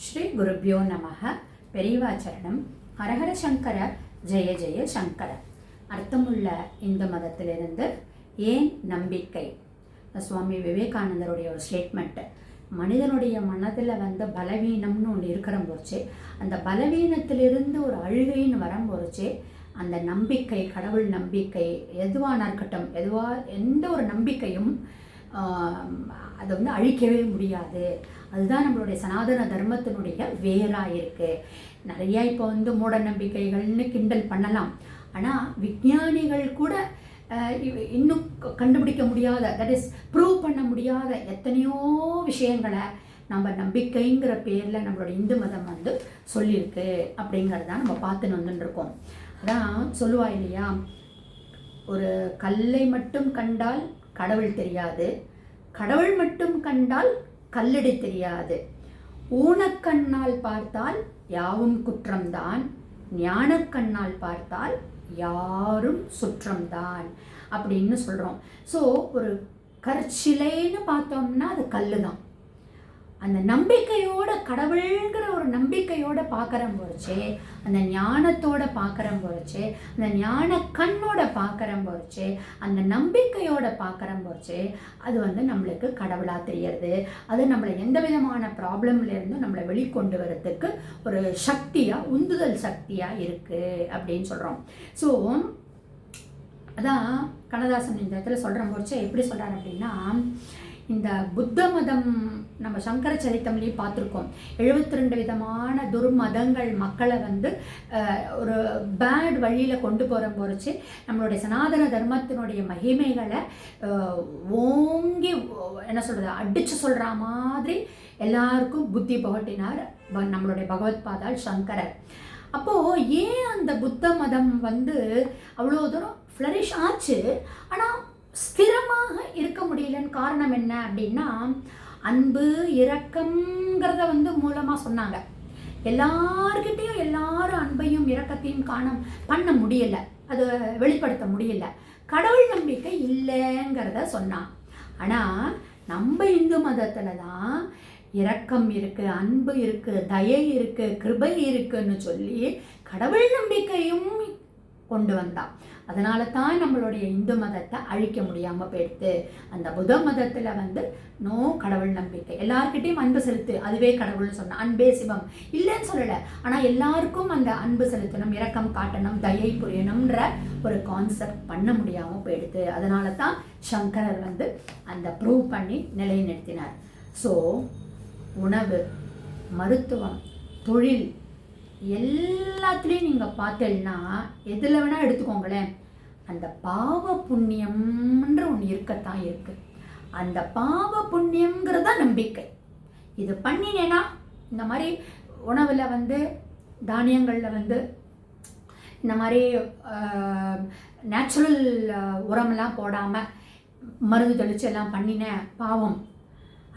ஸ்ரீ குருப்பியோ நமக பெரியவாச்சரணம் ஹரஹர சங்கர. ஜெய ஜெய சங்கர. அர்த்தமுள்ள இந்து மதத்திலிருந்து ஏன் நம்பிக்கை? சுவாமி விவேகானந்தருடைய ஒரு ஸ்டேட்மெண்ட்டு மனிதனுடைய மனதில் வந்து பலவீனம்னு ஒன்று இருக்கிற போச்சு. அந்த பலவீனத்திலிருந்து ஒரு அழுகைன்னு வரும்போச்சு அந்த நம்பிக்கை கடவுள் நம்பிக்கை எதுவான இருக்கட்டும் எதுவாக எந்த ஒரு நம்பிக்கையும் அதை வந்து அழிக்கவே முடியாது. அதுதான் நம்மளுடைய சனாதன தர்மத்தினுடைய வேராக இருக்குது நிறையா இப்போ வந்து மூட நம்பிக்கைகள்னு கிண்டல் பண்ணலாம். ஆனால் விஞ்ஞானிகள் கூட இன்னும் கண்டுபிடிக்க முடியாத தட் இஸ் ப்ரூவ் பண்ண முடியாத எத்தனையோ விஷயங்களை நம்ம நம்பிக்கைங்கிற பேரில் நம்மளோட இந்து மதம் வந்து சொல்லியிருக்கு அப்படிங்கிறதான் நம்ம பார்த்துன்னு வந்துட்டுருக்கோம். அதான் சொல்லுவா இல்லையா? ஒரு கல்லை மட்டும் கண்டால் கடவுள் தெரியாது. கடவுள் மட்டும் கண்டால் கல்லடை தெரியாது. ஊனக்கண்ணால் பார்த்தால் யாவும் குற்றம்தான். ஞானக்கண்ணால் பார்த்தால் யாரும் சுற்றம்தான் அப்படின்னு சொல்கிறோம் ஸோ ஒரு கற்சிலைன்னு பார்த்தோம்னா அது கல் தான் அந்த நம்பிக்கையோட கடவுள்ங்கிற ஒரு நம்பிக்கையோட பார்க்குறோம் போச்சு அந்த ஞானத்தோட பார்க்குறோம் போச்சு அந்த ஞான கண்ணோட பார்க்குறோம் போச்சு அந்த நம்பிக்கையோட பார்க்குறோம் போச்சு அது வந்து நம்மளுக்கு கடவுளாக தெரியறது. அது நம்மளை எந்த விதமான ப்ராப்ளம்லேருந்தும் நம்மளை வெளிக்கொண்டு வர்றதுக்கு ஒரு சக்தியாக உந்துதல் சக்தியாக இருக்குது அப்படின்னு சொல்கிறோம் ஸோ அதான் கண்ணதாசன் இந்த இடத்துல சொல்கிற போச்சு எப்படி சொல்கிறார் அப்படின்னா இந்த புத்த மதம் நம்ம சங்கர சரித்தம்லேயும் பார்த்துருக்கோம். எழுபத்தி ரெண்டு விதமான துர்மதங்கள் மக்களை வந்து ஒரு பேட் வழியில் கொண்டு போகிற போறச்சு நம்மளுடைய சனாதன தர்மத்தினுடைய மகிமைகளை ஓங்கி என்ன சொல்கிறது அடித்து சொல்கிற மாதிரி எல்லாருக்கும் புத்தி புகட்டினார் நம்மளுடைய பகவத் பாதாள் சங்கரர். அப்போது ஏன் அந்த புத்த மதம் வந்து அவ்வளோ தூரம் ஃப்ளரிஷ் ஆச்சு? ஆனால் இருக்க காரணம் என்ன அப்படின்னா அன்பு இரக்கம்ங்கிறத வந்து மூலமாக சொன்னாங்க. எல்லார்கிட்டேயும் எல்லாரும் அன்பையும் இரக்கத்தையும் காண பண்ண முடியல. அது வெளிப்படுத்த முடியல. கடவுள் நம்பிக்கை இல்லைங்கிறத சொன்னான். ஆனால் நம்ம இந்து மதத்தில் தான் இரக்கம் இருக்கு அன்பு இருக்கு தயை இருக்கு கிருபை இருக்குன்னு சொல்லி கடவுள் நம்பிக்கையும் கொண்டு வந்தான். அதனால தான் நம்மளுடைய இந்து மதத்தை அழிக்க முடியாமல் போயிடுது அந்த புத மதத்தில் வந்து நோ கடவுள் நம்பிக்கை. எல்லாருக்கிட்டையும் அன்பு செலுத்து. அதுவே கடவுள்னு சொன்ன அன்பே சிவம். இல்லைன்னு சொல்லலை. ஆனால் எல்லாருக்கும் அந்த அன்பு செலுத்தணும் இரக்கம் காட்டணும் தயை புரியணும்ன்ற ஒரு கான்செப்ட் பண்ண முடியாமல் போயிடுது அதனால தான் சங்கரர் வந்து அந்த ப்ரூவ் பண்ணி நிலைநிறுத்தினார். ஸோ உணவு மருத்துவம் தொழில் எல்லாத்துலேயும் நீங்கள் பார்த்தேன்னா எதில் வேணால் எடுத்துக்கோங்களேன். அந்த பாவ புண்ணியம்ன்ற ஒன்று இருக்கத்தான் இருக்கு. அந்த பாவ புண்ணியங்கிறது தான் நம்பிக்கை. இது பண்ணினேன்னா இந்த மாதிரி உணவில் வந்து தானியங்களில் வந்து இந்த மாதிரி நேச்சுரல் உரமெல்லாம் போடாமல் மருந்து தெளிச்சு எல்லாம் பண்ணினேன் பாவம்.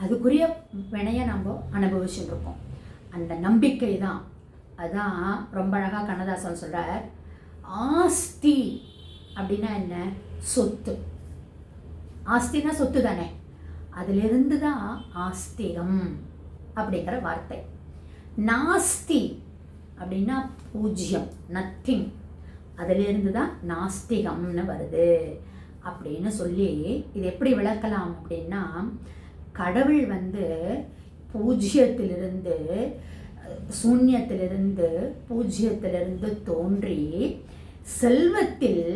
அதுக்குரிய வினையை நம்ம அனுபவிச்சுட்டு இருக்கோம். அந்த நம்பிக்கை தான். அதான் ரொம்ப அழகாக கண்ணதாசன் சொல்கிறார் ஆஸ்தி அப்படின்னா என்ன? சொத்து. ஆஸ்தினா சொத்து தானே. அதிலிருந்து தான் ஆஸ்திகம் அப்படிங்கிற வார்த்தை. நாஸ்தி அப்படின்னா பூஜ்யம் நத்திங் அதிலிருந்து தான் நாஸ்திகம்னு வருது. அப்படின்னு சொல்லி இது எப்படி விளக்கலாம் அப்படின்னா கடவுள் வந்து பூஜ்யத்திலிருந்து சூன்யத்திலிருந்து பூஜ்யத்திலிருந்து தோன்றி செல்வத்தில்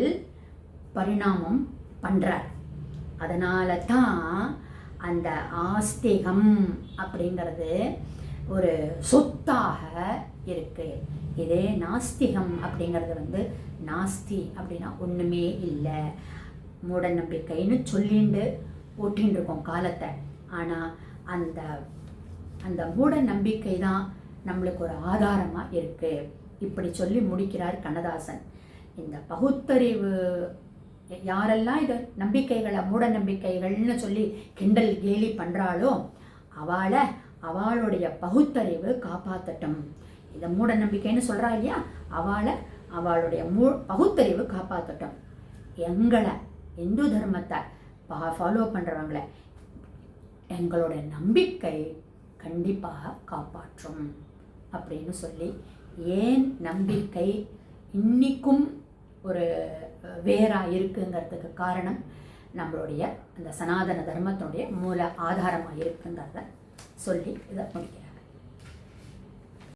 பரிணாமம் பண்ணுறார் அதனால தான் அந்த ஆஸ்திகம் அப்படிங்கிறது ஒரு சொத்தாக இருக்கு. இதே நாஸ்திகம் அப்படிங்கிறது வந்து நாஸ்தி அப்படின்னா ஒன்றுமே இல்லை. மூட நம்பிக்கைன்னு சொல்லிண்டு ஓட்டின்னு இருக்கோம் காலத்தை. ஆனால் அந்த அந்த மூட நம்பிக்கை தான் நம்மளுக்கு ஒரு ஆதாரமாக இருக்குது இப்படி சொல்லி முடிக்கிறார் கண்ணதாசன். இந்த பகுத்தறிவு யாரெல்லாம் இதை நம்பிக்கைகளை மூட நம்பிக்கைகள்னு சொல்லி கிண்டல் கேலி பண்ணுறாளோ அவளை அவளுடைய பகுத்தறிவு காப்பாற்றட்டும் இதை மூட நம்பிக்கைன்னு சொல்கிறா இல்லையா? அவளை அவளுடைய மூ பகுத்தறிவு காப்பாற்றட்டும் எங்களை இந்து தர்மத்தை பா ஃபாலோ பண்ணுறவங்கள எங்களோட நம்பிக்கை கண்டிப்பாக காப்பாற்றும். அப்படின்னு சொல்லி ஏன் நம்பிக்கை இன்றைக்கும் ஒரு வேறாக இருக்குங்கிறதுக்கு காரணம் நம்மளுடைய அந்த சனாதன தர்மத்தினுடைய மூல ஆதாரமாக இருக்குங்கிறத சொல்லி இதை முடிக்கிறேன்.